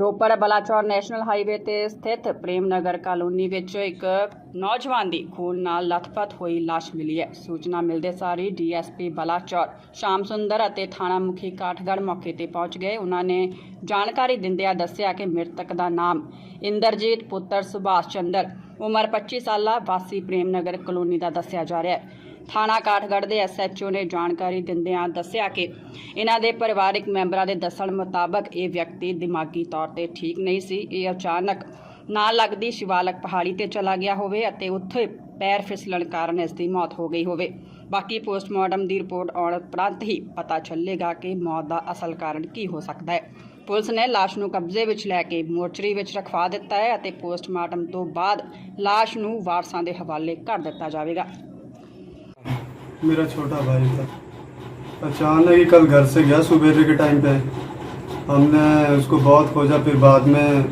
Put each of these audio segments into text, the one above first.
Ropar Balachaur national highway ਤੇ ਸਥਿਤ Prem Nagar colony ਵਿੱਚ ਇੱਕ ਨੌਜਵਾਨ ਦੀ ਖੂਨ ਨਾਲ ਲਥਪਥ ਹੋਈ ਲਾਸ਼ ਮਿਲੀ ਹੈ। ਸੂਚਨਾ ਮਿਲਦੇ ਸਾਰ ਹੀ ਡੀਐਸਪੀ ਬਲਾਚੌਰ, ਸ਼ਾਮ ਸੁੰਦਰ ਅਤੇ ਥਾਣਾ ਮੁਖੀ ਕਾਠਗੜ੍ਹ ਮੌਕੇ ਤੇ ਪਹੁੰਚ ਗਏ। ਉਹਨਾਂ ਨੇ ਜਾਣਕਾਰੀ ਦਿੰਦਿਆਂ ਦੱਸਿਆ ਕਿ ਮ੍ਰਿਤਕ ਦਾ ਨਾਮ ਇੰਦਰਜੀਤ ਪੁੱਤਰ ਸੁਭਾਸ਼ ਚੰਦਰ, ਉਮਰ 25 ਸਾਲਾ, ਵਾਸੀ ਪ੍ਰੇਮ ਨਗਰ ਕਲੋਨੀ ਦਾ ਦੱਸਿਆ ਜਾ ਰਿਹਾ ਹੈ। ਥਾਣਾ ਕਾਠਗੜ੍ਹ ਦੇ ਐਸਐਚਓ ਨੇ ਜਾਣਕਾਰੀ ਦਿੰਦਿਆਂ ਦੱਸਿਆ ਕਿ ਇਹਨਾਂ ਦੇ ਪਰਿਵਾਰਕ ਮੈਂਬਰਾਂ ਦੇ ਦੱਸਣ ਮੁਤਾਬਕ ਇਹ ਵਿਅਕਤੀ ਦਿਮਾਗੀ ਤੌਰ ਤੇ ਠੀਕ ਨਹੀਂ ਸੀ। ਇਹ ਅਚਾਨਕ ਨਾਲ ਲੱਗਦੀ ਸ਼ਿਵਾਲਕ ਪਹਾੜੀ ਤੇ ਚਲਾ ਗਿਆ ਹੋਵੇ ਅਤੇ ਉੱਥੇ ਪੈਰ ਫਿਸਲਣ ਕਾਰਨ ਇਸ ਦੀ ਮੌਤ ਹੋ ਗਈ ਹੋਵੇ। ਬਾਕੀ ਪੋਸਟਮਾਰਟਮ ਦੀ ਰਿਪੋਰਟ ਆਉਣ ਉਪਰੰਤ ਹੀ ਪਤਾ ਚੱਲੇਗਾ ਕਿ ਮੌਤ ਦਾ ਅਸਲ ਕਾਰਨ ਕੀ ਹੋ ਸਕਦਾ ਹੈ। ਪੁਲਿਸ ਨੇ ਲਾਸ਼ ਨੂੰ ਕਬਜ਼ੇ ਵਿੱਚ ਲੈ ਕੇ ਮੋਰਚਰੀ ਵਿੱਚ ਰਖਵਾ ਦਿੱਤਾ ਹੈ ਅਤੇ ਪੋਸਟਮਾਰਟਮ ਤੋਂ ਬਾਅਦ ਲਾਸ਼ ਨੂੰ ਵਾਰਸਾਂ ਦੇ ਹਵਾਲੇ ਕਰ ਦਿੱਤਾ ਜਾਵੇਗਾ। मेरा छोटा भाई था। अचानक ही कल घर से गया सुबह के टाइम पे। हमने उसको बहुत खोजा फिर बाद में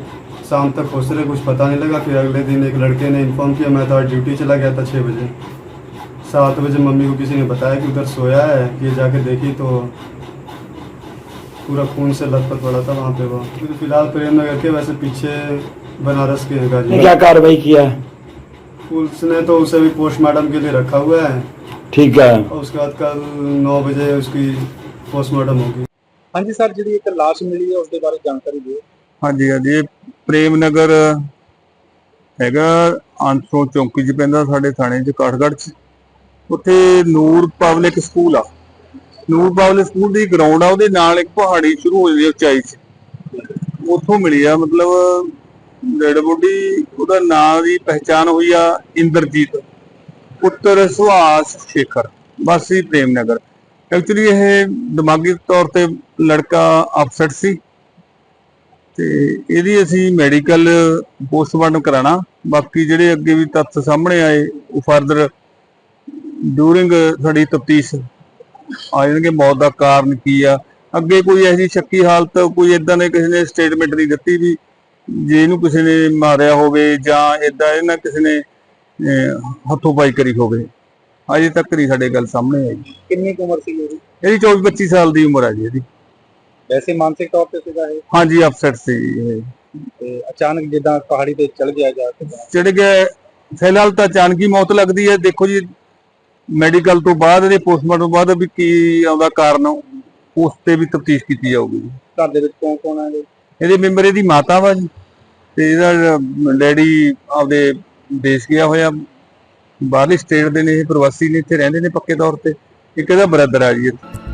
शाम तक खोज रहे कुछ पता नहीं लगा। फिर अगले दिन एक लड़के ने इन्फॉर्म किया मैं तो आज ड्यूटी चला गया था छः बजे। सात बजे मम्मी को किसी ने बताया कि उधर सोया है ये जाके देखी तो पूरा खून से लथपथ पड़ा था वहाँ पे वो। फिर फ़िलहाल प्रेम नगर के वैसे पीछे बनारस के क्या कार्रवाई किया? है पुलिस ने तो उसे भी पोस्टमार्टम के लिए रखा हुआ है। ठीक है और उसके बाद कल नौ बजे उसकी पोस्टमार्टम होगी ਹਾਂਜੀ ਸਰ ਜਿਹੜੀ ਇੱਕ ਲਾਸ਼ ਮਿਲੀ ਹੈ ਉਸ ਦੇ ਬਾਰੇ ਜਾਣਕਾਰੀ ਦਿਓ ਹਾਂਜੀ ਹਾਂਜੀ ਇਹ ਪ੍ਰੇਮ ਨਗਰ ਹੈਗਾ ਆਂਸਰੋ ਚੌਂਕੀ 'ਚ ਪੈਂਦਾ ਸਾਡੇ ਥਾਣੇ 'ਚ ਕਾਠਗੜ੍ਹ 'ਚ ਉੱਥੇ ਨੂਰ ਪਬਲਿਕ ਸਕੂਲ ਆ ਨੂਰ ਪਬਲਿਕ ਸਕੂਲ ਦੀ ਗਰਾਊਂਡ ਆ ਉਹਦੇ ਨਾਲ ਇੱਕ ਪਹਾੜੀ ਸ਼ੁਰੂ ਹੋ ਜਾਂਦੀ ਹੈ ਉਚਾਈ 'ਚ ਉੱਥੋਂ ਮਿਲੀ ਆ ਮਤਲਬ ਡੈਡ ਬੋਡੀ ਉਹਦਾ ਨਾਮ ਦੀ ਪਹਿਚਾਨ ਹੋਈ ਆ ਇੰਦਰਜੀਤ ਪੁੱਤਰ ਸੁਹਾਸ ਸ਼ੇਖਰ, ਵਾਸੀ ਪ੍ਰੇਮ ਨਗਰ ਐਕਚੁਅਲੀ ਇਹ ਦਿਮਾਗੀ ਤੌਰ ਤੇ ਲੜਕਾ ਅਪਸੈਟ ਸੀ ਤੇ ਇਹਦੀ ਅਸੀਂ ਮੈਡੀਕਲ ਪੋਸਟਮਾਰਟਮ ਕਰਾਣਾ ਬਾਕੀ ਜਿਹੜੇ ਅੱਗੇ ਵੀ ਤੱਥ ਸਾਹਮਣੇ ਆਏ, ਉਹ ਫਰਦਰ ਡੂਰਿੰਗ ਸਾਡੀ ਤਫਤੀਸ਼ ਆ ਜਾਣਗੇ, ਮੌਤ ਦਾ ਕਾਰਨ ਕੀ ਆ। ਅੱਗੇ ਕੋਈ ਇਹੋ ਜਿਹੀ ਸ਼ੱਕੀ ਹਾਲਤ, ਕੋਈ ਇਦਾਂ ਦੇ ਕਿਸੇ ਨੇ ਸਟੇਟਮੈਂਟ ਨਹੀਂ ਦਿੱਤੀ ਵੀ ਜੇ ਇਹਨੂੰ ਕਿਸੇ ਨੇ ਮਾਰਿਆ ਹੋਵੇ ਜਾਂ ਇਦਾਂ ਇਹਨਾਂ ਕਿਸੇ ਨੇ ਹੱਥੋਂ ਪਾਈ ਕਰੀ ਹੋਵੇ। ਅਜੇ ਤੱਕ ਨਹੀਂ ਸਾਡੇ ਗੱਲ ਸਾਹਮਣੇ ਆਈ। ਕਿੰਨੀ ਕੁ ਉਮਰ ਸੀ ਇਹਦੀ? 24 25 ਸਾਲ ਦੀ ਉਮਰ ਹੈ ਜੀ ਇਹਦੀ। ਵੈਸੇ ਮਾਨਸਿਕ ਤੌਰ ਤੇ ਸੀਗਾ ਇਹ? ਹਾਂਜੀ ਅਪਸੈਟ ਸੀ ਇਹ। ਤੇ ਅਚਾਨਕ ਜਿੱਦਾਂ ਪਹਾੜੀ ਤੇ ਚਲ ਗਿਆ ਜਾ ਕੇ ਚੜ ਗਏ ਫਿਲਹਾਲ ਤਾਂ ਅਚਾਨਕ ਹੀ ਮੌਤ ਲੱਗਦੀ ਹੈ। ਦੇਖੋ ਜੀ ਮੈਡੀਕਲ ਤੋਂ ਬਾਅਦ ਇਹਦੇ ਪੋਸਟਮਾਰਟਮ ਬਾਅਦ ਵੀ ਕੀ ਆਉਂਦਾ ਕਾਰਨ ਉਸ ਤੇ ਵੀ ਤਫਤੀਸ਼ ਕੀਤੀ ਜਾਊਗੀ। ਘਰ ਦੇ ਵਿੱਚ ਕੌਣ ਕੌਣ ਹੈ ਇਹਦੇ? ਮੈਂਬਰ ਇਹਦੀ ਮਾਤਾ ਵਾ ਜੀ। ਤੇ ਇਹਦਾ ਡੈਡੀ ਆਪਦੇ ਦੇਸ਼ ਗਿਆ ਹੋਇਆ, ਬਾਹਰਲੀ ਸਟੇਟ ਦੇ ਨੇ, ਇਹ ਪ੍ਰਵਾਸੀ ਨੇ, ਇੱਥੇ ਰਹਿੰਦੇ ਨੇ ਪੱਕੇ ਤੌਰ ਤੇ ਇੱਕ ਇਹਦਾ ਬ੍ਰਦਰ ਆ ਜੀ ਇੱਥੇ।